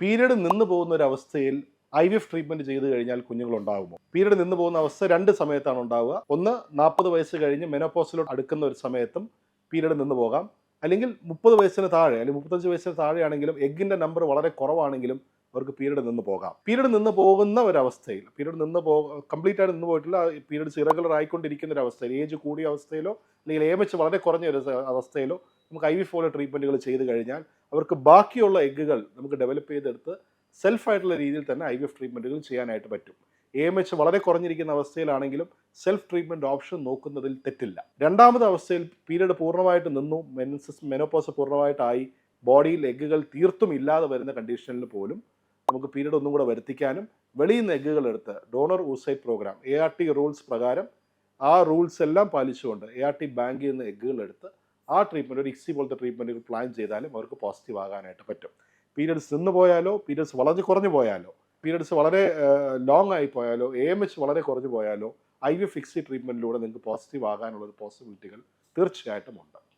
Period നിന്ന് പോകുന്ന ഒരു അവസ്ഥയിൽ ഐ വി എഫ് ട്രീറ്റ്മെന്റ് ചെയ്ത് കഴിഞ്ഞാൽ കുഞ്ഞുങ്ങൾ ഉണ്ടാകുമോ പീരീഡ് നിന്ന് പോകുന്ന അവസ്ഥ രണ്ട് സമയത്താണ് ഉണ്ടാവുക. ഒന്ന് നാൽപ്പത് വയസ്സ് കഴിഞ്ഞ് മെനോപോസിലോട്ട് അടുക്കുന്ന ഒരു സമയത്തും പീരീഡ് നിന്ന് പോകാം. അല്ലെങ്കിൽ മുപ്പത് വയസ്സിന് താഴെ അല്ലെങ്കിൽ മുപ്പത്തഞ്ച് വയസ്സിന് താഴെയാണെങ്കിലും എഗ്ഗിന്റെ നമ്പർ വളരെ കുറവാണെങ്കിലും അവർക്ക് പീരീഡ് നിന്ന് പോകാം. പീരീഡ് നിന്ന് പോകുന്ന ഒരവസ്ഥയിൽ പീരീഡ് നിന്ന് പോ കംപ്ലീറ്റ് ആയിട്ട് നിന്ന് പോയിട്ടില്ല പീരീഡ്സ് ഇറഗുലർ ആയിക്കൊണ്ടിരിക്കുന്ന ഒരു അവസ്ഥയിൽ ഏജ് കൂടിയ അവസ്ഥയിലോ അല്ലെങ്കിൽ ഏമച്ച് വളരെ കുറഞ്ഞ ഒരു അവസ്ഥയിലോ നമുക്ക് ഐ വി ഫോളോ ട്രീറ്റ്മെന്റുകൾ ചെയ്ത് കഴിഞ്ഞാൽ അവർക്ക് ബാക്കിയുള്ള എഗ്ഗുകൾ നമുക്ക് ഡെവലപ്പ് ചെയ്തെടുത്ത് സെൽഫായിട്ടുള്ള രീതിയിൽ തന്നെ ഐ വി എഫ് ട്രീറ്റ്മെന്റുകൾ ചെയ്യാനായിട്ട് പറ്റും. എ എം എച്ച് വളരെ കുറഞ്ഞിരിക്കുന്ന അവസ്ഥയിലാണെങ്കിലും സെൽഫ് ട്രീറ്റ്മെന്റ് ഓപ്ഷൻ നോക്കുന്നതിൽ തെറ്റില്ല. രണ്ടാമത് അവസ്ഥയിൽ പീരീഡ് പൂർണമായിട്ട് നിന്നു മെൻസസ് മെനോപോസ് പൂർണമായിട്ടായി ബോഡിയിൽ എഗ്ഗുകൾ തീർത്തും ഇല്ലാതെ വരുന്ന കണ്ടീഷനിൽ പോലും നമുക്ക് പീരീഡ് ഒന്നും കൂടെ വരുത്തിക്കാനും വെളിയിൽ നിന്ന് എഗ്ഗുകൾ എടുത്ത് donor oocyte program A R T rules പ്രകാരം ആ റൂൾസ് എല്ലാം പാലിച്ചുകൊണ്ട് എ ആർ ടി ബാങ്കിൽ നിന്ന് എഗ്ഗുകൾ എടുത്ത് ആ ട്രീറ്റ്മെന്റ് ഒരു ഇക്സി പോലത്തെ ട്രീറ്റ്മെന്റുകൾ പ്ലാൻ ചെയ്താലും അവർക്ക് പോസിറ്റീവ് ആകാനായിട്ട് പറ്റും. പീരിയഡ്സ് നിന്ന് പോയാലോ പീരിയഡ്സ് വളരെ കുറഞ്ഞു പോയാലോ പീരിയഡ്സ് വളരെ ലോങ് ആയി പോയാലോ എ എം എച്ച് വളരെ കുറഞ്ഞു പോയാലോ ഐ വി ഫിക്സി ട്രീറ്റ്മെന്റിലൂടെ നിങ്ങൾക്ക് പോസിറ്റീവ് ആകാനുള്ള പോസിബിലിറ്റികൾ തീർച്ചയായിട്ടും ഉണ്ട്.